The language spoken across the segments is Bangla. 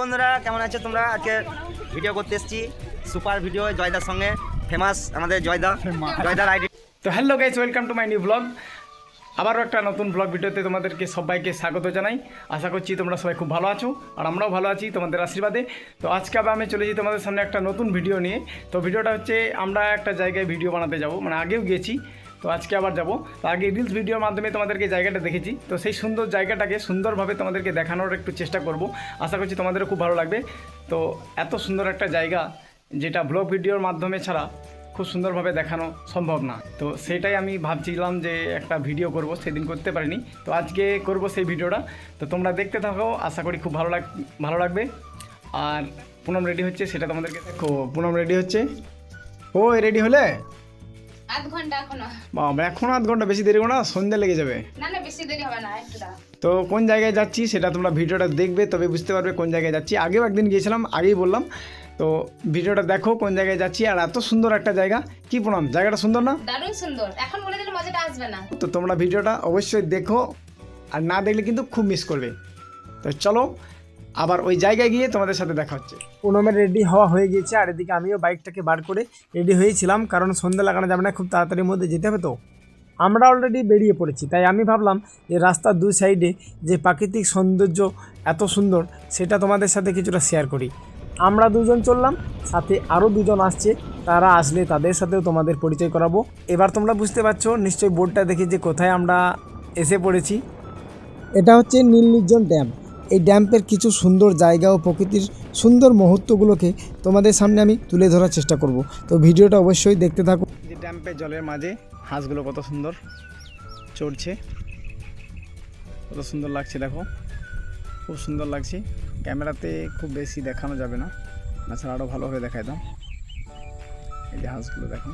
বন্ধুরা কেমন আছো তোমরা? আজকে ভিডিও করতে এসেছি। সুপার ভিডিও জয়দার সঙ্গে। ফেমাস আমাদের জয়দা। জয়দার আইডি তো hello guys welcome to my new blog আবারও একটা নতুন ব্লগ ভিডিওতে তোমাদেরকে সবাইকে স্বাগত জানাই। আশা করছি তোমরা সবাই খুব ভালো আছো আর আমরাও ভালো আছি তোমাদের আশীর্বাদে। তো আজকে আবার আমি চলে চলেছি তোমাদের সামনে একটা নতুন ভিডিও নিয়ে। তো ভিডিওটা হচ্ছে আমরা একটা জায়গায় ভিডিও বানাতে যাব। মানে আগেও গিয়েছি। তো আজকে আবার যাব। তো আগে রিলস ভিডিওর মাধ্যমে তোমাদেরকে জায়গাটা দেখেছি। তো সেই সুন্দর জায়গাটাকে সুন্দরভাবে তোমাদেরকে দেখানোর একটু চেষ্টা করব। আশা করছি তোমাদেরও খুব ভালো লাগবে। তো এত সুন্দর একটা জায়গা, যেটা ব্লগ ভিডিওর মাধ্যমে ছাড়া খুব সুন্দরভাবে দেখানো সম্ভব না। তো সেটাই আমি ভাবছিলাম যে একটা ভিডিও করব, সেদিন করতে পারিনি। তো আজকে করব সেই ভিডিওটা তো তোমরা দেখতে থাকো, আশা করি খুব ভালো লাগ, ভালো লাগবে। আর পুনম রেডি হচ্ছে সেটা তোমাদেরকে দেখো পুনম রেডি হচ্ছে। ও রেডি হলে? আধ ঘণ্টা এখনও। বাবা এখন আধ ঘণ্টা বেশি দেরি না সন্ধ্যা লেগে যাবে। না না বেশি দেরি হবে না একটু তো কোন জায়গায় যাচ্ছি সেটা তোমরা ভিডিওটা দেখবে তবে বুঝতে পারবে কোন জায়গায় যাচ্ছি। আগেও একদিন গিয়েছিলাম আগেই বললাম। তো ভিডিওটা দেখো কোন জায়গায় যাচ্ছি আর এত সুন্দর একটা জায়গা। কি প্রণাম জায়গাটা সুন্দর না? দারুণ সুন্দর। এখন বলে দিলে মজাটা আসবে না। তো তোমরা ভিডিওটা অবশ্যই দেখো আর না দেখলে কিন্তু খুব মিস করবে। তো চলো আবার ওই জায়গায় গিয়ে তোমাদের সাথে দেখা হচ্ছে। পুনমের রেডি হওয়া হয়ে গিয়েছে আর এদিকে আমিও বাইকটাকে বার করে রেডি হয়েছিলাম কারণ সন্ধ্যা লাগানো যাবে না খুব তাড়াতাড়ির মধ্যে যেতে হবে তো। আমরা অলরেডি বেরিয়ে পড়েছি তাই আমি ভাবলাম যে রাস্তার দুই সাইডে যে প্রাকৃতিক সৌন্দর্য এত সুন্দর সেটা তোমাদের সাথে কিছুটা শেয়ার করি। আমরা দুজন চললাম সাথে আরও দুজন আসছে তারা আসলে তাদের সাথেও তোমাদের পরিচয় করাবো। এবার তোমরা বুঝতে পারছ নিশ্চয়ই বোর্ডটা দেখে যে কোথায় আমরা এসে পড়েছি। এটা হচ্ছে নীল নির্জন ড্যাম এই ড্যাম্পের কিছু সুন্দর জায়গা ও প্রকৃতির সুন্দর মুহূর্তগুলোকে তোমাদের সামনে আমি তুলে ধরার চেষ্টা করব। তো ভিডিওটা অবশ্যই দেখতে থাকো। যে ড্যাম্পের জলের মাঝে হাঁসগুলো কত সুন্দর চড়ছে। কত সুন্দর লাগছে দেখো। খুব সুন্দর লাগছে। ক্যামেরাতে খুব বেশি দেখানো যাবে না। তাছাড়া আরও ভালোভাবে দেখাই দাও। এই যে হাঁসগুলো দেখো।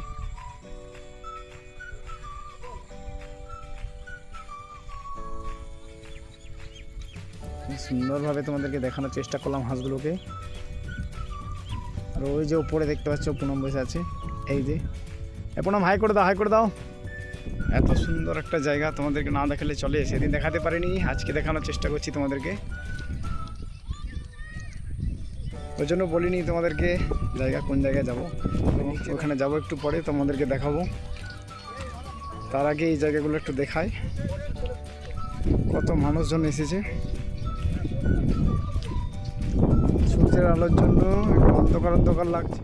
সুন্দরভাবে তোমাদেরকে দেখানোর চেষ্টা করলাম হাঁসগুলোকে। আর ওই যে উপরে দেখতে পাচ্ছ পুনম বসে আছে। এই যে। পুনম হাই করে দাও, হাই করে দাও। এত সুন্দর একটা জায়গা তোমাদেরকে না দেখালে চলে, সেদিন দেখাতে পারিনি, আজকে দেখানোর চেষ্টা করছি তোমাদেরকে। ওই জন্য বলিনি তোমাদেরকে জায়গা কোন জায়গায় যাব। ওখানে যাব একটু পরে, তোমাদেরকে দেখাবো। তার আগে এই জায়গাগুলো একটু দেখাই। কত মানুষজন এসেছে। সূর্যের আলোর জন্য অন্ধকার অন্ধকার লাগছে।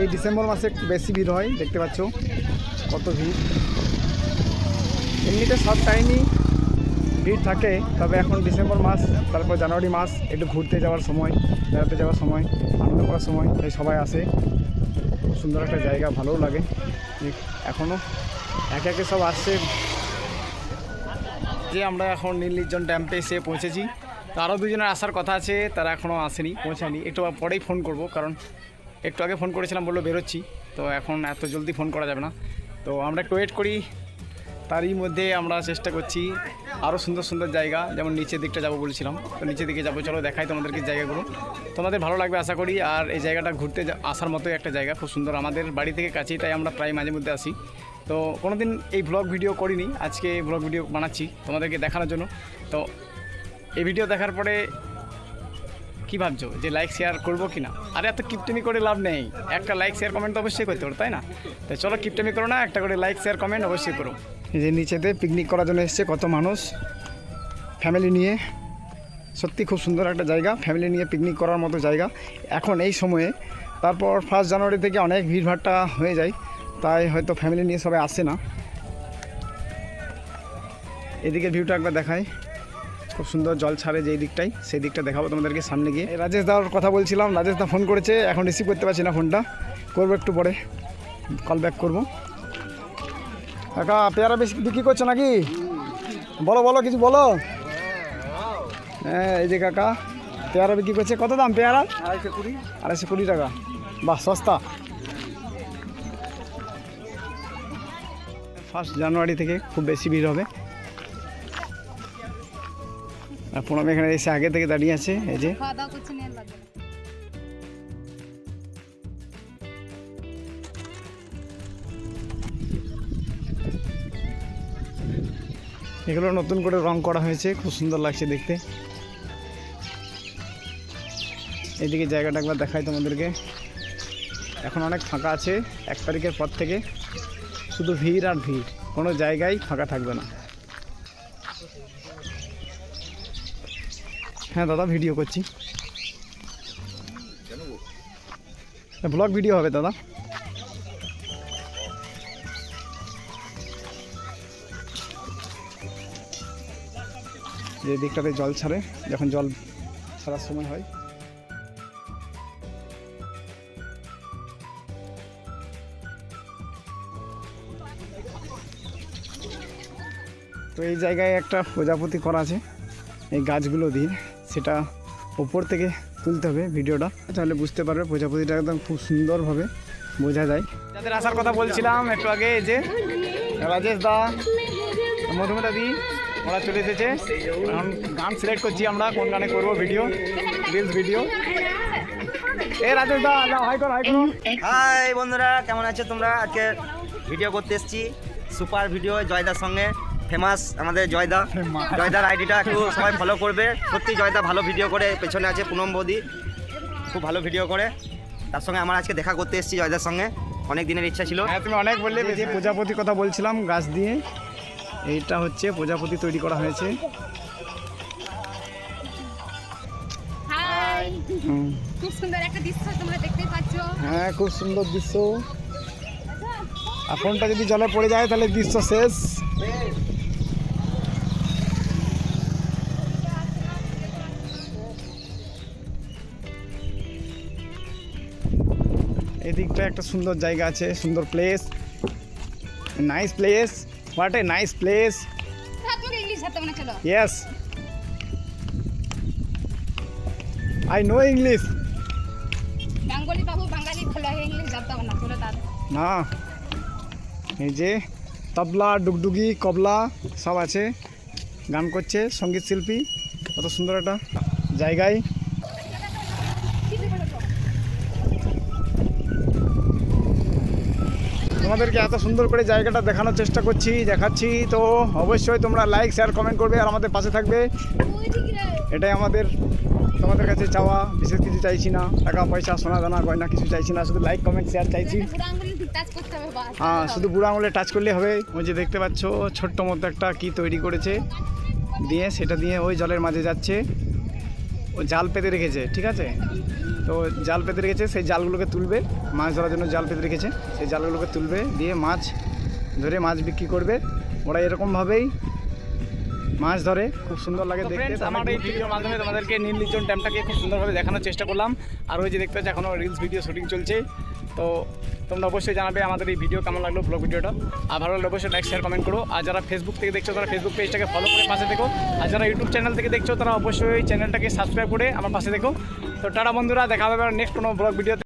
এই ডিসেম্বর মাসে বেশি ভিড় হয়, দেখতে পাচ্ছ কত ভিড়। এমনিতে সব টাইমই ভিড় থাকে, তবে এখন ডিসেম্বর মাস, তারপর জানুয়ারি মাস, একটু ঘুরতে যাওয়ার সময়, বেড়াতে যাওয়ার সময়, আনন্দ করার সময়, তাই সবাই আসে। সুন্দর একটা জায়গা, ভালোও লাগে। এখনও একে একে সব আসছে। যে আমরা এখন নীল নির্জন ড্যাম্পে এসে পৌঁছেছি তো আরও দুজনের আসার কথা আছে, তারা এখনও আসেনি, পৌঁছায়নি। একটু পরেই ফোন করব, কারণ একটু আগে ফোন করেছিলাম, বলল বেরোচ্ছি। তো এখন এত জলদি ফোন করা যাবে না। তো আমরা একটু ওয়েট করি। তারই মধ্যে আমরা চেষ্টা করছি আরও সুন্দর সুন্দর জায়গা, যেমন নিচের দিকটা যাব বলেছিলাম। তো নিচের দিকে যাব, চলো দেখাই তোমাদেরকে জায়গাগুলো। তোমাদের ভালো লাগবে আশা করি, আর এই জায়গাটা ঘুরতে আসার মতোই একটা জায়গা, খুব সুন্দর। আমাদের বাড়ি থেকে কাছেই, তাই আমরা প্রায় মাঝে মধ্যে আসি। তো কোনো দিন এই ব্লগ ভিডিও করিনি, আজকে এই ব্লগ ভিডিও বানাচ্ছি তোমাদেরকে দেখানোর জন্য। তো এই ভিডিও দেখার পরে কি ভাবছ যে লাইক শেয়ার করব কি না আরে এত কিপটেমি করে লাভ নেই। একটা লাইক শেয়ার কমেন্ট তো অবশ্যই করতে পারো, তাই না? তো চলো কিপটেমি করো না, একটা করে লাইক শেয়ার কমেন্ট অবশ্যই করো। যে নিচেতে পিকনিক করার জন্য এসছে কত মানুষ। ফ্যামিলি নিয়ে, সত্যি খুব সুন্দর একটা জায়গা। ফ্যামিলি নিয়ে পিকনিক করার মতো জায়গা। এখন এই সময়ে, তারপর ফার্স্ট জানুয়ারি থেকে অনেক ভিড়ভাট্টা হয়ে যায়। তাই হয়তো ফ্যামিলি নিয়ে সবাই আসে না। এদিকে ভিউটা একবার দেখায় খুব সুন্দর জল ছাড়ে যেই দিকটাই সেই দিকটা দেখাবো তোমাদেরকে সামনে গিয়ে। রাজেশ দার কথা বলছিলাম রাজেশ দা ফোন করেছে এখন রিসিভ করতে পারছি না ফোনটা করব একটু পরে কল ব্যাক করব। কাকা পেয়ারা বেশি বিক্রি করছ নাকি? বলো বলো কিছু বলো। হ্যাঁ এই যে কাকা পেয়ারা বিক্রি করছে। কত দাম পেয়ারা আড়াইশো কুড়ি। আড়াইশো কুড়ি টাকা। বাহ সস্তা। ফার্স্ট জানুয়ারি থেকে খুব বেশি ভিড় হবে। আর প্রণব এখানে এসে আগে থেকে দাঁড়িয়ে আছে এই যে। এগুলো নতুন করে রং করা হয়েছে খুব সুন্দর লাগছে দেখতে। এদিকে জায়গাটা একবার দেখাই তোমাদেরকে। এখন অনেক ফাঁকা আছে এক তারিখের পর থেকে। শুধু ভিড় আর ভিড়। কোনো জায়গায় ফাঁকা থাকবে না। হ্যাঁ দাদা ভিডিও করছি। ব্লগ ভিডিও হবে দাদা। যে দিকটাতে জল ছাড়ে, যখন জল ছাড়ার সময় হয়। এই জায়গায় একটা প্রজাপতি করা আছে, এই গাছগুলো দিয়ে সেটা ওপর থেকে তুলতে হবে ভিডিওটা। তাহলে বুঝতে পারবে প্রজাপতিটা একদম খুব সুন্দরভাবে বোঝা যায়। যাদের আসার কথা বলছিলাম একটু আগে যে রাজেশ দা, মধুমিতা দি, ওরা চলে এসেছে। এখন গান সিলেক্ট করছি আমরা, কোন গানে করব ভিডিও রিলস ভিডিও এ রাজেশ দা হাই কর হাই করো। হাই বন্ধুরা, কেমন আছো তোমরা? আজকে ভিডিও করতে এসেছি। সুপার ভিডিও জয়দার সঙ্গে। ফেমাস আমাদের জয়দা। জয়দার আইডিটা একটু সবাই ফলো করবে। সত্যি জয়দা ভালো ভিডিও করে পেছনে আছে পুনম বৌদি। খুব ভালো ভিডিও করে। তার সঙ্গে আমার আজকে দেখা করতে এসেছি জয়দার সঙ্গে। অনেক দিনের ইচ্ছা ছিল। হ্যাঁ তুমি অনেক বললে যে প্রজাপতির কথা বলছিলাম গাছ দিয়ে। এইটা হচ্ছে প্রজাপতি তৈরি করা হয়েছে। হাই। খুব সুন্দর একটা দৃশ্য তোমরা দেখতেই পাচ্ছ। হ্যাঁ খুব সুন্দর দৃশ্য। আর ফোনটা যদি জলে পড়ে যায় তাহলে দৃশ্য শেষ। এদিকটা একটা সুন্দর জায়গা আছে সুন্দর place nice place what a nice place yes I no English না। এই যে তবলা ডুগডুগি কবলা সব আছে। গান করছে সংগীত শিল্পী। কত সুন্দর একটা জায়গায়। তোমাদেরকে এত সুন্দর করে জায়গাটা দেখানোর চেষ্টা করছি, দেখাচ্ছি। তো অবশ্যই তোমরা লাইক শেয়ার কমেন্ট করবে আর আমাদের পাশে থাকবে। এটাই আমাদের, তোমাদের কাছে চাওয়া। বিশেষ কিছু চাইছি না। টাকা, পয়সা, সোনা, দানা, গয়না কিছু চাইছি না। শুধু লাইক কমেন্ট শেয়ার চাইছি। হ্যাঁ শুধু বুড়ো আঙুলে টাচ করলে হবে। ওই যে দেখতে পাচ্ছ, ছোট্ট মতো একটা কি তৈরি করেছে। দিয়ে সেটা দিয়ে ওই জলের মাঝে যাচ্ছে। ও জাল পেতে রেখেছে, ঠিক আছে? তো জাল পেতে রেখেছে, সেই জালগুলোকে তুলবে, মাছ ধরার জন্য জাল পেতে রেখেছে। সেই জালগুলোকে তুলবে, দিয়ে মাছ ধরে মাছ বিক্রি করবে। ওরা এরকমভাবেই মাছ ধরে খুব সুন্দর লাগে দেখতে আমার এই ভিডিওর মাধ্যমে তোমাদেরকে নীল নির্জন ড্যামটাকে খুব সুন্দরভাবে দেখানোর চেষ্টা করলাম। আর ওই যে দেখতে পাচ্ছি এখনও রিলস ভিডিও শুটিং চলছে। তো তোমরা অবশ্যই জানাবে আমাদের এই ভিডিও কেমন লাগল ব্লগ ভিডিওটা আর ভালো লাগলে অবশ্যই লাইক শেয়ার কমেন্ট করো। আর যারা ফেসবুক থেকে দেখছ তারা ফেসবুক পেজটাকে ফলো করে পাশে দেখো আর যারা ইউটিউব চ্যানেল থেকে দেখছ তারা অবশ্যই চ্যানেলটাকে সাবস্ক্রাইব করে আমার পাশে দেখো তো টাটা বন্ধুরা দেখা হবে নেক্সট কোনো ব্লগ ভিডিওতে